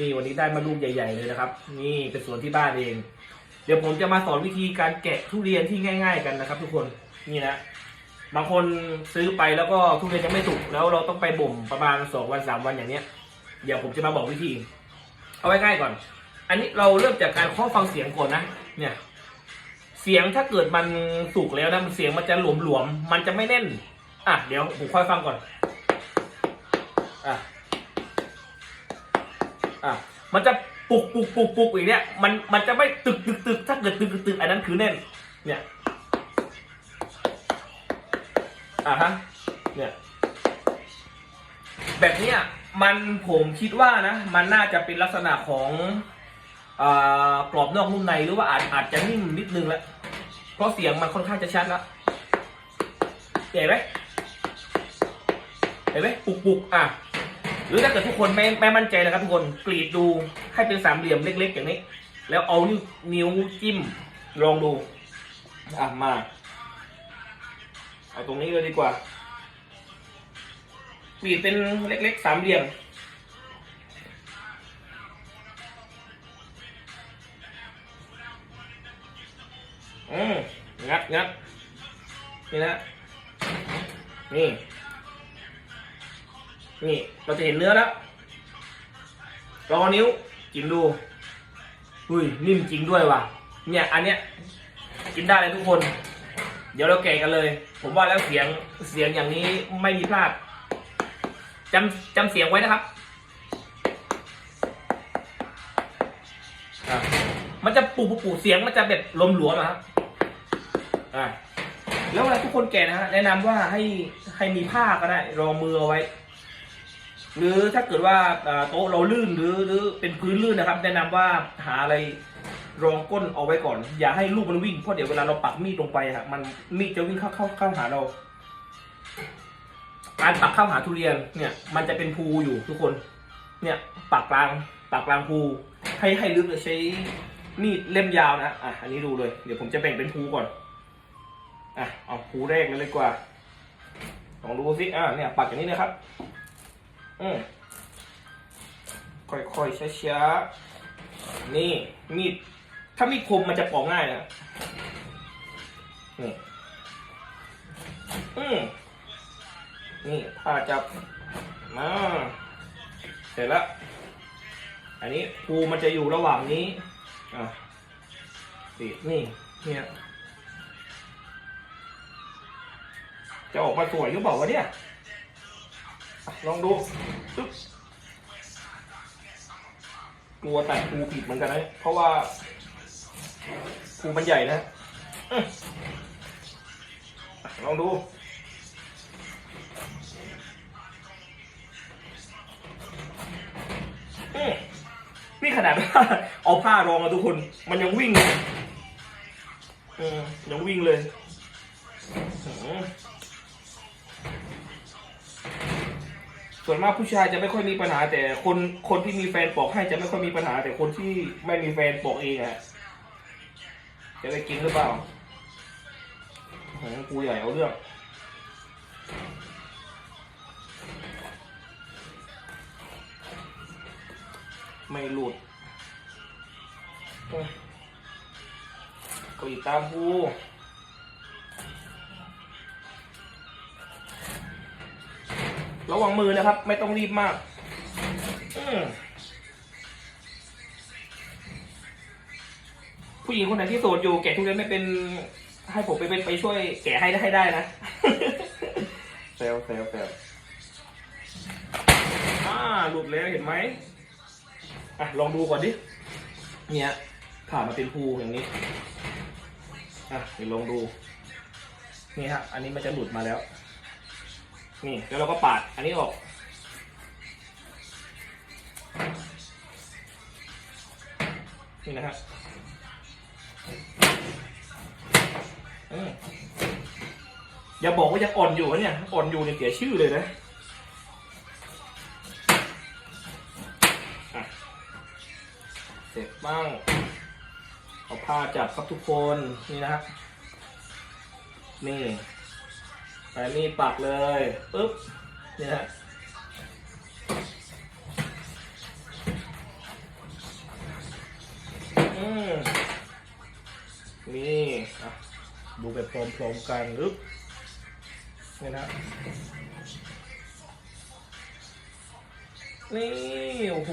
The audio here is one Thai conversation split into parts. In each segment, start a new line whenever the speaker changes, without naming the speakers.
นี่วันนี้ได้มาลูกใหญ่ ๆเลยนะครับ นี่เป็นสวนที่บ้านเอง เดี๋ยวผมจะมาสอนวิธีการแกะทุเรียนที่ง่าย ๆ กันนะครับ ทุกคนนี่นะบางคนซื้อไปแล้วก็ทุเรียนยังไม่สุกแล้วเราต้องไปบ่มประมาณสองวันสามวันอย่างเนี้ย เดี๋ยวผมจะมาบอกวิธี เอาไว้ง่ายก่อน อันนี้เราเริ่มจากการเคาะฟังเสียงก่อนนะเนี่ย เสียงถ้าเกิดมันสุกแล้วนะมันเสียงมันจะหลวมๆมันจะไม่แน่น อะเดี๋ยวผมค่อยฟังก่อน อะ อะมันจะปุกปุกปุกปุกอย่างเนี้ยมันมันจะไม่ตึกตึกตึกถ้าเกิดตึกตึกตึกอันนั้นคือแน่น เนี่ยอะฮะเนี่ยแบบเนี้ยมันผมคิดว่านะ มันน่าจะเป็นลักษณะของอกรอบนอกนุ่มในหรือว่าอาจอาจจะนิ่มนิดนึงแล้วเพราะเสียงมันค่อนข้างจะชัดแล้วเห็นไหมเห็นไหมปุกปุกอะ หรือถ้าเกิดทุกคนไม่ไม่มั่นใจนะครับทุกคนกรีดดูให้เป็นสามเหลี่ยมเล็ก ๆ อย่างนี้ แล้วเอานิ้วนิ้วจิ้มลองดูอะมาเอาตรงนี้เลยดีกว่าบีบเป็นเล็กๆสามเหลี่ยมอืมงัดงัดนี่นะนี่ นี่เราจะเห็นเนื้อแล้วลองเอานิ้วจิ้มดูอุ้ยนิ่มจริงด้วยว่ะ เนี่ยอันเนี้ยกินได้เลยทุกคน เดี๋ยวเราแกะกันเลย ผมว่าแล้วเสียงเสียงอย่างนี้ไม่มีพลาดจำจำเสียงไว้นะครับอะมันจะปูปูปูเสียงมันจะแบบลมหลวมๆอะครับอ่าแล้วเวลาทุกคนแก่นะฮะแนะนำว่าให้ให้มีผ้าก็ได้รองมือเอาไว้ หรือถ้าเกิดว่าโต๊ะเราลื่นหรือหรือเป็นพื้นลื่นนะครับ แนะนำว่าหาอะไรรองก้นเอาไว้ก่อน อย่าให้ลูกมันวิ่งเพราะเดี๋ยวเวลาเราปักมีดลงไปอะมันมีดจะวิ่งเข้าเข้าเข้าหาเรา การปักเข้าหาทุเรียนเนี่ย มันจะเป็นภูอยู่ทุกคน เนี่ยปักกลางปักกลางภูให้ให้ลึกเลยใช้มีดเล่มยาวนะอะอันนี้ดูเลยเดี๋ยวผมจะแบ่งเป็นภูก่อนอะเอาภูแรกเลยดีกว่าลองดูสิอะเนี่ยปักอย่างนี้นะครับ อืมค่อยๆช้าๆนี่มีดถ้ามีดคมมันจะปอกง่ายนะนี่อืมนี่ผ้าจับมาเสร็จแล้วอันนี้ภูมันจะอยู่ระหว่างนี้อะดินี่เนี่ยจะออกมาสวยหรือเปล่าวะเนี่ย ลองดูปึ๊บกลัวแต่ภูผิดเหมือนกันนะ เพราะว่าภูมันใหญ่นะลองดูนี่ขนาดว่าเอาผ้ารองอะทุกคน มันยังวิ่งเลยอืมยังวิ่งเลย ส่วนมากผู้ชายจะไม่ค่อยมีปัญหา แต่คนคนที่มีแฟนปอกให้จะไม่ค่อยมีปัญหา แต่คนที่ไม่มีแฟนปอกเองอะจะได้กินหรือเปล่าโอ้โหกูใหญ่เอาเรื่องไม่หลุดกรีดตามภู ระวังมือนะครับ ไม่ต้องรีบมากอืมผู้หญิงคนไหนที่โสดอยู่แกะทุเรียนไม่เป็นให้ผมไปเป็นไปช่วยแกะให้ได้ให้ได้นะเซลเซลเซลอ่าหลุดแล้วเห็นไหมอะลองดูก่อนดิเนี่ยผ่ามาเป็นภูอย่างนี้อะเดี๋ยวลองดูนี่ฮะอันนี้มันจะหลุดมาแล้ว นี่แล้วเราก็ปาดอันนี้ออก นี่นะฮะอืมอย่าบอกว่ายังอ่อนอยู่นะเนี่ยอ่อนอยู่เนี่ยเสียชื่อเลยนะเสร็จบ้างเอาผ้าจับครับทุกคนนี่นะครับนี่ แต่นี่ปักเลยปุ๊บเนี่ยฮะนี่ะดูแบบพร้อมๆกันรึเนี่ยนะนี่โอ้โห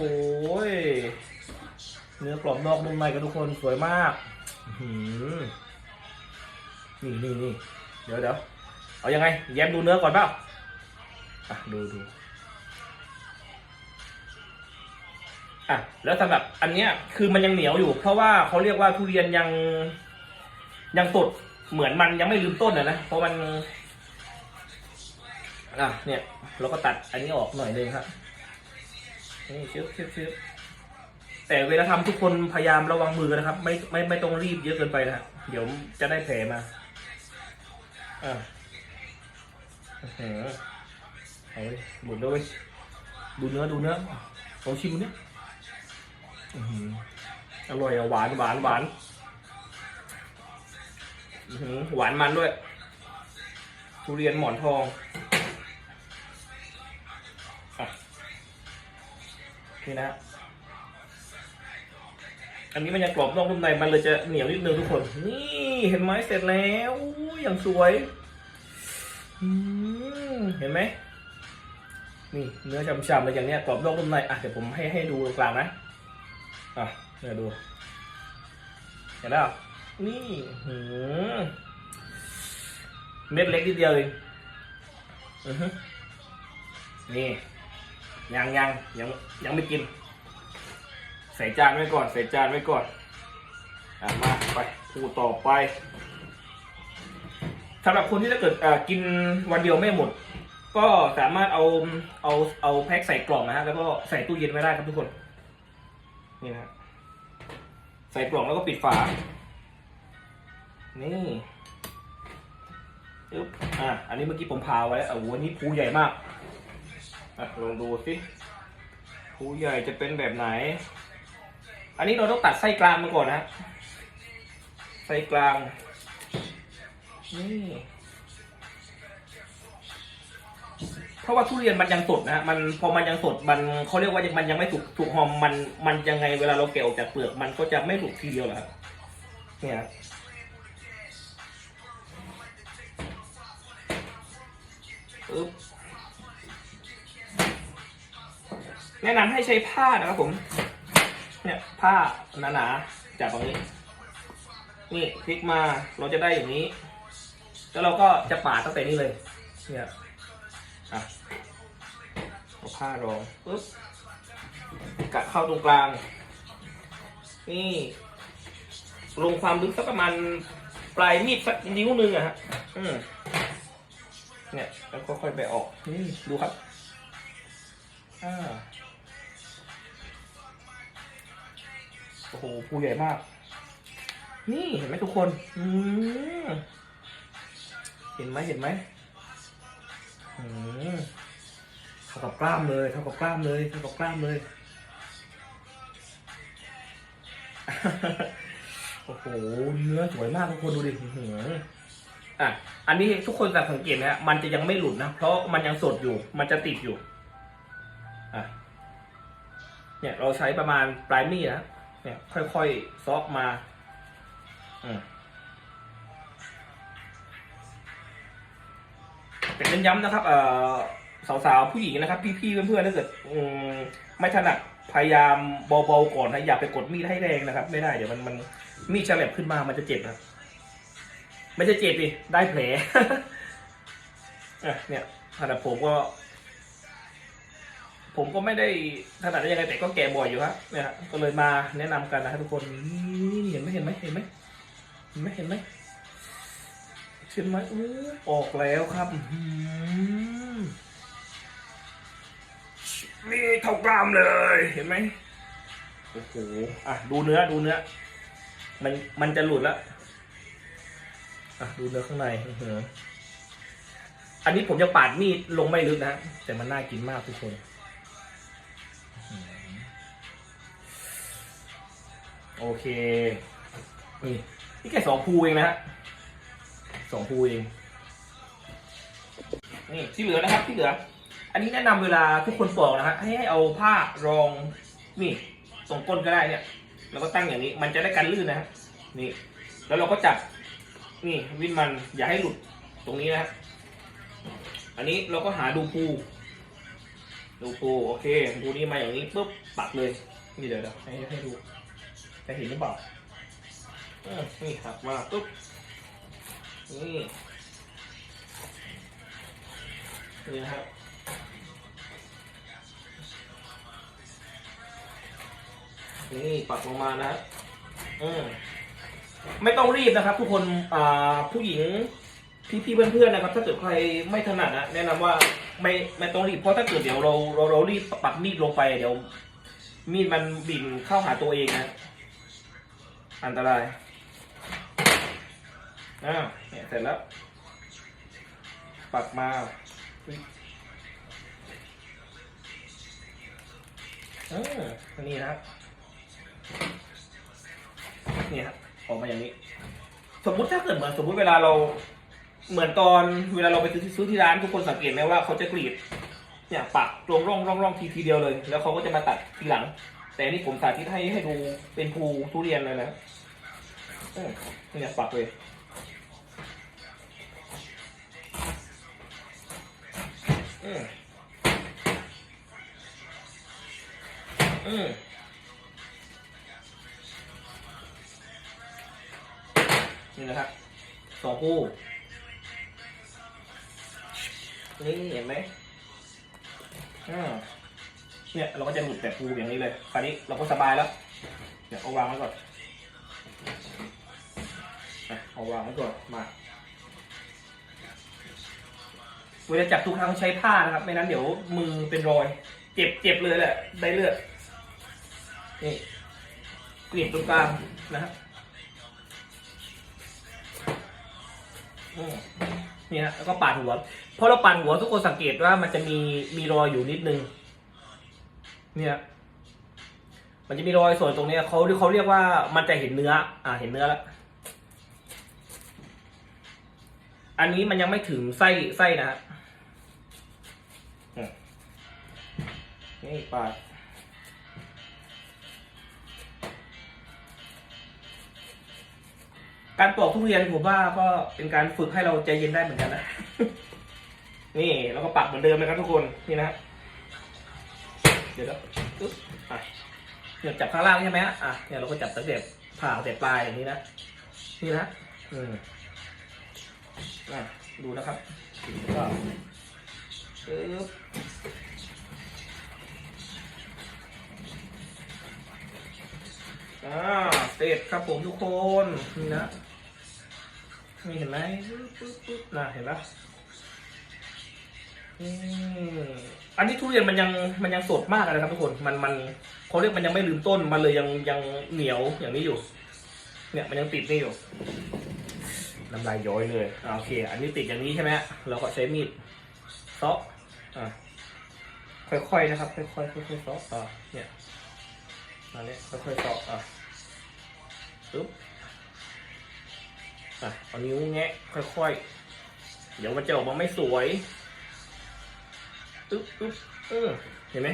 เนื้อกรอบนอกนุ่มในกันทุกคนสวยมากนี่นี่นี่เดี๋ยวเดี๋ยว เอายังไง แย้มดูเนื้อก่อนเปล่าอะดูดูอะแล้วสำหรับอันเนี้ยคือมันยังเหนียวอยู่ เพราะว่าเขาเรียกว่าทุเรียนยังยังสดเหมือนมันยังไม่ลืมต้นอะนะเพราะมันอะเนี่ย เราก็ตัดอันนี้ออกหน่อยนึงครับนี่ชึบชึบชึบแต่เวลาทำทุกคนพยายามระวังมือนะครับ ไม่ไม่ไม่ต้องรีบเยอะเกินไปนะเดี๋ยวจะได้แผลมาอะ เอาไว้หมดเลยเว้ยดูเนื้อดูเนื้อลองชิมดูเนี่ยอร่อยอะหวานหวานหวานหวานมันด้วย ทุเรียนหมอนทองนี่นะ อันนี้มันยังกรอบนอกนุ่มในมันเลยจะเหนียวนิดนึงทุกคน นี่เห็นไหมเสร็จแล้ว อย่างสวย อืม ห็นไหมนี่เนื้อฉ่ำๆเลยอย่างเนี้ยกรอบนอกนุ่มในอะเดี๋ยวผมให้ให้ดูตรงกลางนะอะเนี่ยดูเห็นแล้วนี่หืมเม็ดเล็กนิดเดียวเองอือฮึนี่ยังยังยังยังไม่กิน ใส่จานไว้ก่อน ใส่จานไว้ก่อนอะมาไปพูดต่อไปสำหรับคนที่ถ้าเกิดกินวันเดียวไม่หมด ก็สามารถเอาเอาเอาแพ็คใส่กล่องนะฮะแล้วก็ใส่ตู้เย็นไว้ได้ครับทุกคน นี่นะใส่กล่องแล้วก็ปิดฝา นี่อึ๊บอะอันนี้เมื่อกี้ผมพาไว้แล้วโอ้โหอันนี้ภูใหญ่มากอะลองดูสิภูใหญ่จะเป็นแบบไหน อันนี้เราต้องตัดไส้กลางมาก่อนนะไส้กลาง นี่ เพราะว่าทุเรียนมันยังสดนะฮะมันพอมันยังสดมันเขาเรียกว่ายังมันยังไม่ถูกถูกหอมมันมันยังไงเวลาเราแกะออกจากเปลือกมันก็จะไม่ถูกทีเดียวหรอกครับเนี่ยครับปึ๊บแนะนำให้ใช้ผ้านะครับผม เนี่ยผ้าหนาๆจับตรงนี้ นี่พลิกมาเราจะได้อย่างนี้ แล้วเราก็จะปาดตั้งแต่นี้เลย เนี่ย ผ้ารองปึ๊บกะเข้าตรงกลาง นี่ ลงความลึกสักประมาณปลายมีดสักนิ้วหนึงอะฮะอืมเนี่ยแล้วก็ค่อยไปออกนี่ดูครับอ่าโอ้โหภูใหญ่มาก นี่เห็นไหมทุกคน อืมเห็นไหมเห็นไหมอืม ท่ากับกล้ามเลยเท่ากับกล้ามเลยเท่ากับกล้ามเลยโอ้โหเนื้อสวยมากทุกคนดูดิหืออะอันนี้ทุกคนจะสังเกตนะฮะมันจะยังไม่หลุดนะเพราะมันยังสดอยู่ มันจะติดอยู่อะเนี่ยเราใช้ประมาณปลายมีดนะเนี่ย ค่อยๆซอกมาอืมแต่เน้นย้ำนะครับ เอ่อ สาวๆผู้หญิงนะครับ พี่ๆเพื่อนๆถ้าเกิดอืมไม่ถนัดพยายามเบาๆก่อนนะอย่าไปกดมีดให้แรงนะครับ ไม่ได้เดี๋ยวมันมันมีดฉลับขึ้นมามันจะเจ็บนะครับไม่ใช่เจ็บดิได้แผลอะเนี่ยขนาดผมก็ ผมก็ไม่ได้ถนัดได้ยังไงแต่ก็แก่บ่อยอยู่ครับเนี่ยก็เลยมาแนะนำกันนะครับทุกคนนี่เห็นไหมเห็นไหมเห็นไหมเห็นไหมเห็นไหมเห็นไหมอู้ออกแล้วครับอื นี่เท่ากล้ามเลยเห็นไหมโอ้โหอะดูเนื้อดูเนื้อ มันมันจะหลุดแล้วอะดูเนื้อข้างในอื้อหืออันนี้ผมจะปาดมีดลงไม่ลึกนะฮะแต่มันน่ากินมากทุกคนโอเคนี่นี่แค่สองภูเองนะฮะสองภูเองนี่ที่เหลือนะครับที่เหลือ อันนี้แนะนำเวลาทุกคนปอกนะฮะให้ให้เอาผ้ารองนี่ตรงก้นก็ได้เนี่ยแล้วก็ตั้งอย่างนี้ มันจะได้กันลื่นนะฮะนี่ แล้วเราก็จับนี่วินมันอย่าให้หลุดตรงนี้นะฮะอันนี้เราก็หาดูปูดูปูโอเคปูนี้มาอย่างนี้ปุ๊บปักเลยนี่เดี๋ยวเดี๋ยวให้ให้ดูจะเห็นหรือเปล่าเออนี่หักมาปุ๊บนี่นี่นะครับ นี่ปักลงมานะอืมไม่ต้องรีบนะครับ ทุกคนอ่าผู้หญิงพี่ๆเพื่อนๆนะครับ ถ้าเกิดใครไม่ถนัดนะแนะนำว่าไม่ไม่ต้องรีบเพราะถ้าเกิดเดี๋ยวเราเราเรารีบปักมีดลงไปเดี๋ยว มีดมันบิ่นเข้าหาตัวเองนะอันตรายอ่าเนี่ยเสร็จแล้ว ปักมาอออันนี้นะครับ เนี่ยครับออกมาอย่างนี้ สมมุติถ้าเกิดเหมือนสมมุติเวลาเรา เหมือนตอนเวลาเราไปซื้อซื้อที่ร้านทุกคนสังเกตไหมว่าเขาจะกรีดเนี่ยปักตรงร่องร่องร่องทีทีเดียวเลย แล้วเขาก็จะมาตัดทีหลัง แต่อันนี่ผมสาธิตให้ให้ดูเป็นภูทุเรียนเลยนะเออเนี่ยปักเลยอืมอืม นี่นะครับสองคู่นี่เห็นไหมอ่าเนี่ยเราก็จะหลุดแต่ภูอย่างนี้เลย คราวนี้เราก็สบายแล้ว เดี๋ยวเอาวางไว้ก่อนเอาวางไว้ก่อนมาเวลาจับทุกครั้งใช้ผ้านะครับ ไม่นั้นเดี๋ยวมือเป็นรอย เจ็บเจ็บเลยแหละ ได้เลือด นี่กรีดตรงกลางนะครับ นี่ฮะแล้วก็ปาดหัวพอเราปาดหัวทุกคนสังเกตว่ามันจะมีมีรอยอยู่นิดนึง เนี่ย มันจะมีรอยส่วนตรงเนี้ยเขาเขาเรียกว่ามันจะเห็นเนื้อ อ่าเห็นเนื้อแล้วอันนี้มันยังไม่ถึงไส้ไส้นะฮะนี่ปาด การปอกทุเรียนผมว่าก็เป็นการฝึกให้เราใจเย็นได้เหมือนกันนะ นี่แล้วก็ปักเหมือนเดิมนะครับทุกคน นี่นะ เดี๋ยวนะอึ๊บอะเนี่ยจับข้างล่างใช่ไหมฮะอะ เนี่ยเราก็จับตั้งแต่ผ่าแต่ปลายอย่างนี้นะ นี่นะ อืมอะดูนะครับก็ปึ๊บ อ่าเสร็จครับผมทุกคนนี่นะนี่เห็นไหมปึ๊บปึ๊บปึ๊บนะเห็นปะอืมอันนี้ทุเรียนมันยังมันยังสดมากเลยนะครับทุกคนมันมันเขาเรียกมันยังไม่ลืมต้นมันเลยยังยังเหนียวอย่างนี้อยู่ เนี่ยมันยังติดนี่อยู่น้ำลายย้อยเลยอ่าโอเค อันนี้ติดอย่างนี้ใช่ไหมเราก็ใช้มีดเซาะอ่าค่อยๆนะครับ ค่อยๆค่อยๆเซาะอ่าเนี่ยอันนี้ค่อยๆเซาะอ่า ปึ๊บอะเอานิ้วแงะค่อยๆ เดี๋ยวมันจะออกมาไม่สวยปึ๊บปึ๊บเออเห็นไหม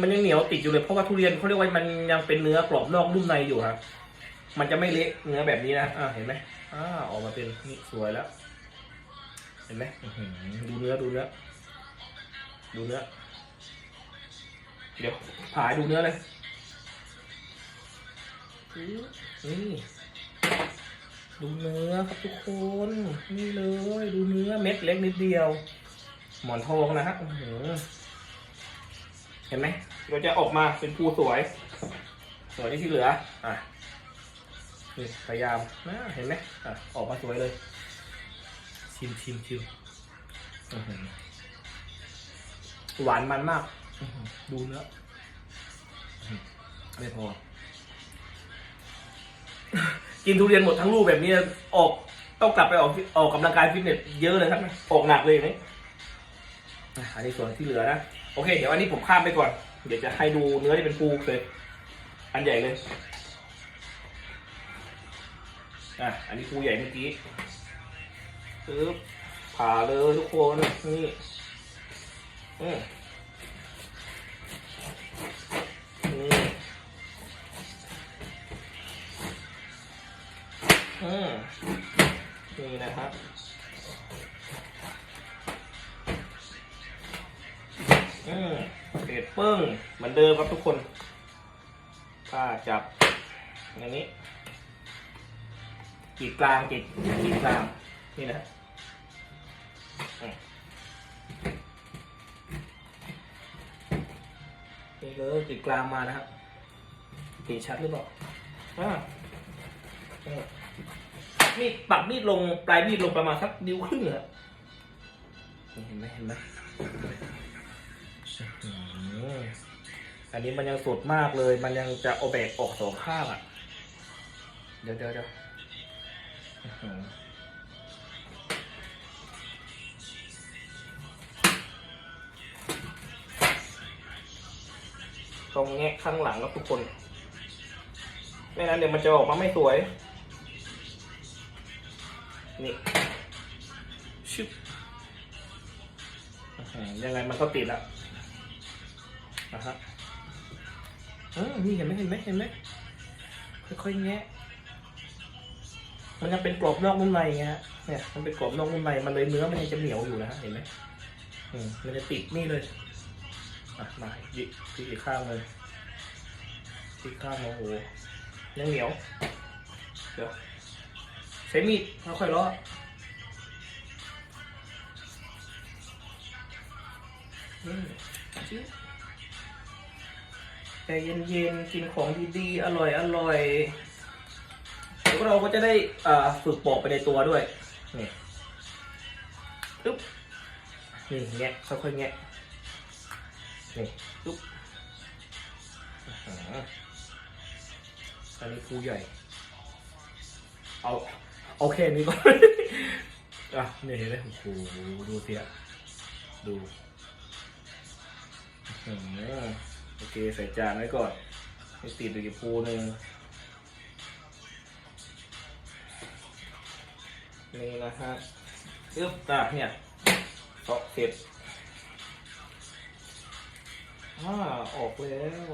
มันยังเหนียวติดอยู่เลยเพราะว่าทุเรียนเขาเรียกว่ามันยังเป็นเนื้อกรอบนอกนุ่มในอยู่ครับ มันจะไม่เละเนื้อแบบนี้นะอ่าเห็นไหมอ่าออกมาเป็นนี่สวยแล้ว เห็นไหมดูเนื้อดูเนื้อ ดูเนื้อ เดี๋ยวผ่าให้ดูเนื้อเลย นี่ดูเนื้อครับทุกคน นี่เลยดูเนื้อเม็ดเล็กนิดเดียว หมอนทองนะฮะอื้อหือเห็นไหมเราจะออกมาเป็นภูสวย สวยที่ที่เหลือ อะนี่พยายามนะเห็นไหมอะออกมาสวยเลย ชิมชิมชิมอื้อหือหวานมันมากอื้อหือดูเนื้ออื้อหือไม่พอ กินทุเรียนหมดทั้งลูกแบบนี้ออกต้องกลับไปออกออกกำลังกายฟิตเนสเยอะเลยครับออกหนักเลยไหมอะอันนี้ส่วนที่เหลือนะโอเค เดี๋ยวอันนี้ผมข้ามไปก่อน เดี๋ยวจะให้ดูเนื้อที่เป็นปูเลย อันใหญ่เลยอะอันนี้ปูใหญ่เมื่อกี้ปึ๊บผ่าเลยทุกคนนี่อืม อืมนี่นะครับอืมเกรดปึ้งเหมือนเดิมครับทุกคนถ้าจับอย่างนี้กีดกลางกีดกีดกลางนี่นะอืมนี่เลยกีดกลางมานะครับเห็นชัดหรือเปล่าอ่า อืมมีดปักมีดลงปลายมีดลงประมาณสักนิ้วครึ่งอะเห็นไหมเห็นไหมอันนี้มันยังสดมากเลย มันยังจะเอาแบกออกสองข้างอะ เดี๋ยวเดี๋ยวเดี๋ยวต้อหือตรงแงะข้างหลังครับทุกคน ไม่นั้นเดี๋ยวมันจะออกมาไม่สวย นี่ชึบยังไงมันก็ติดแล้วนะฮะเออนี่เห็นไหมเห็นไหมเห็นไหมค่อยๆแงะมันยังเป็นกรอบนอกนุ่มในไงฮะเนี่ยมันเป็นกรอบนอกนุ่มในมันเลยเนื้อมันยังจะเหนียวอยู่นะฮะเห็นไหมอืมมันจะติดนี่เลยอะมาดิที่อีกข้างเลยที่อีกข้างโอ้โหยังเหนียวเดี๋ยว ใช้มีดค่อยๆลาะอืมจิ๊บใจเย็นๆ กินของดีๆ อร่อยอร่อยๆเดี๋ยวเราก็จะได้ฝึกปอกไปในตัวด้วย นี่ปึ๊บนี่แงะค่อยๆแงะนี่ปึ๊บอันนี้ครูใหญ่ เอา เอาแค่นี้ก่อนอะนี่เห็นไหมโอ้โหดูเสียดูอื้อหือโอเคใส่จานไว้ก่อนให้ติดอยู่กี่ภูหนึ่งนี่นะฮะอึ๊บอะเนี่ยเสาะเสร็จอ่าออกแล้ว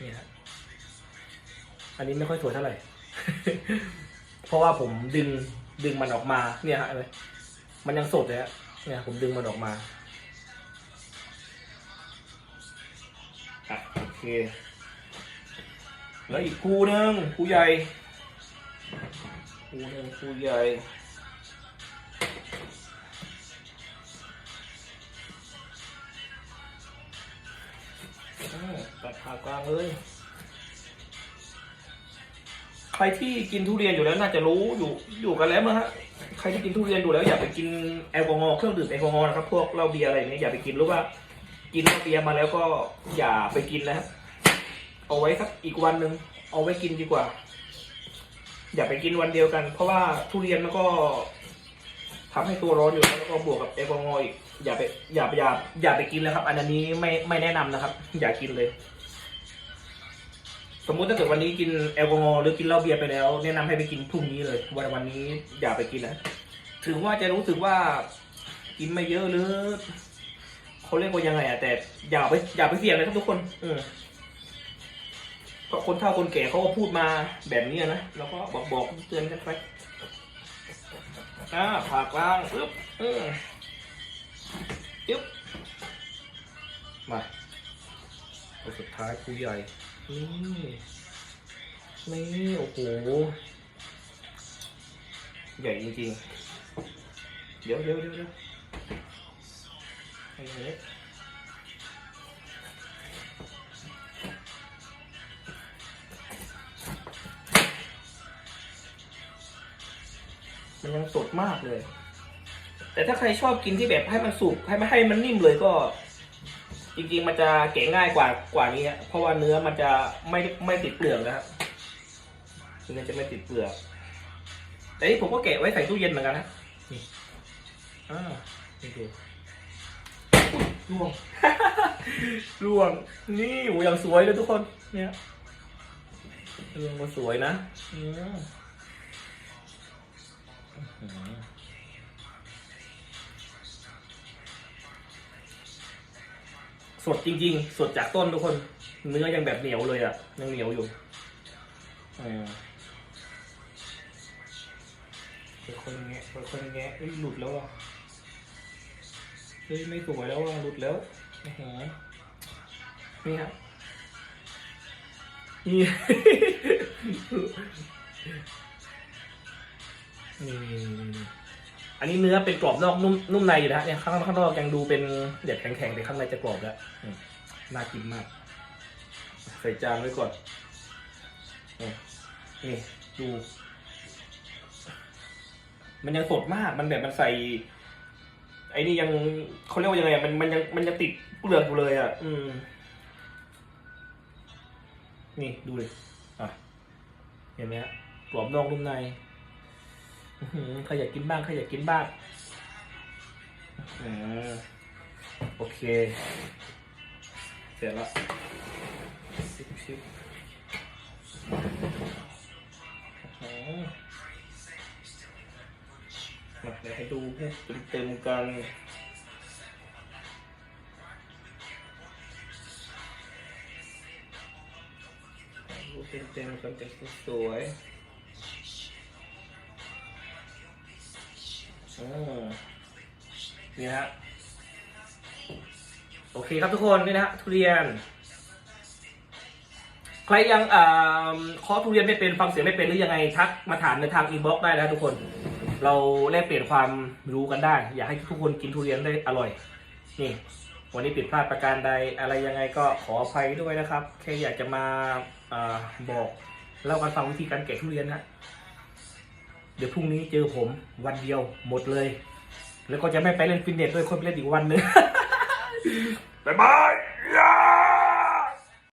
นี่ฮะอันนี้ไม่ค่อยสวยเท่าไหร่ ราะว่าผมดึงดึงมันออกมาเนี่ยฮะเห็นไหมมันยังสดเลยฮะเนี่ยผมดึงมันออกมาอะโอเคแล้วอีกคู่หนึ่งคู่ใหญ่คู่หนึ่งคู่ใหญ่อืมตัดผ่ากลางเลย ใครที่กินทุเรียนอยู่แล้วน่าจะรู้อยู่อยู่กันแล้วมั้งฮะใครที่กินทุเรียนอยู่แล้วอย่าไปกินแอลกอฮอล์เครื่องดื่มแอลกอฮอล์นะครับพวกเหล้าเบียร์อะไรอย่างเงี้ยอย่าไปกินหรือว่า กินเหล้าเบียร์มาแล้วก็อย่าไปกินนะฮะเอาไว้สักอีกวันหนึ่งเอาไว้กินดีกว่า อย่าไปกินวันเดียวกัน เพราะว่าทุเรียนมันก็ทำให้ตัวร้อนอยู่แล้วแล้วก็บวกกับแอลกอฮอล์อีกอย่าไปอย่าไปอย่าอย่าไปกินเลยครับ อันนี้ไม่ไม่แนะนำนะครับ อย่ากินเลย สมมุติถ้าเกิดวันนี้กินแอลกอฮอล์หรือกินเหล้าเบียร์ไปแล้ว แนะนำให้ไปกินพรุ่งนี้เลย วันวันนี้อย่าไปกินนะถึงว่าจะรู้สึกว่ากินไม่เยอะหรือเขาเรียกว่ายังไงอะแต่อย่าไปอย่าไปเสี่ยงเลยครับทุกคน อืมเพราะคนเฒ่าคนแก่เขาก็พูดมาแบบนี้นะแล้วก็บอกบอกเตือนกันไปอ่าผากลางปึ๊บอืมยึบมาตัวสุดท้ายครูใหญ่ นี่นี่โอ้โหใหญ่จริงๆเดี๋ยวเดี๋ยวเดี๋ยวเดี๋ยวไอ้เนี้ยมันยังสดมากเลย แต่ถ้าใครชอบกินที่แบบให้มันสุกให้มันให้มันนิ่มเลยก็ จริงๆมันจะแกะง่ายกว่ากว่านี้ฮะเพราะว่าเนื้อมันจะไม่ไม่ติดเปลือกนะครับเนื้อจะไม่ติดเปลือก แต่นี่ผมก็แกะไว้ใส่ตู้เย็นเหมือนกันนะนี่อ่านี่ดูล่วงล่วง นี่โหอย่างสวยเลยทุกคน เนี่ยล่วงก็สวยนะอืม สดจริง ๆ สดจากต้นทุกคน เนื้อยังแบบเหนียวเลยอะ ยังเหนียวอยู่เออค่อยๆแงะค่อยๆแงะเอ้ยหลุดแล้วอะเฮ้ยไม่สวยแล้วอะหลุดแล้วโอ้โหนี่ครับนี่นี่ อันนี้เนื้อเป็นกรอบนอกนุ่มนุ่มในอยู่นะฮะเนี่ยข้างข้างนอกยังดูเป็นเด็ดแข็งๆแต่ข้างในจะกรอบแล้วอืมน่ากินมาก ใส่จานไว้ก่อนนี่นี่ดู มันยังสดมากมันแบบมันใส่ ไอ้นี่ยังเขาเรียกว่ายังไงอะมันมันยังมันยังติดเปลือกอยู่เลยอะ อืม นี่ดูเลยอะเห็นไหมฮะกรอบนอกนุ่มในอื้อหือ ใครอยากกินบ้างใครอยากกินบ้างอโอเค เสร็จแล้วชิบชิบมาเดี๋ยวให้ดูเต็มๆกันดูเต็มๆกันจะสวยๆ นี่ฮะโอเคครับทุกคนนี่นะฮะทุเรียน ใครยังอ่าเคาะทุเรียนไม่เป็นฟังเสียงไม่เป็นหรือยังไงทักมาถามในทางอินบ็อกซ์ได้นะทุกคน เราแลกเปลี่ยนความรู้กันได้ อยากให้ทุกคนกินทุเรียนได้อร่อย นี่ วันนี้ผิดพลาดประการใดอะไรยังไงก็ขออภัยด้วยนะครับ แค่อยากจะมาอาบอกเล่ากันฟังวิธีการแกะทุเรียนนะเดี๋ยวพรุ่งนี้เจอผมวันเดียวหมดเลย แล้วก็จะไม่ไปเล่นฟิตเนสด้วยคนไปเล่นอีกวันหนึงบ๊ายบาย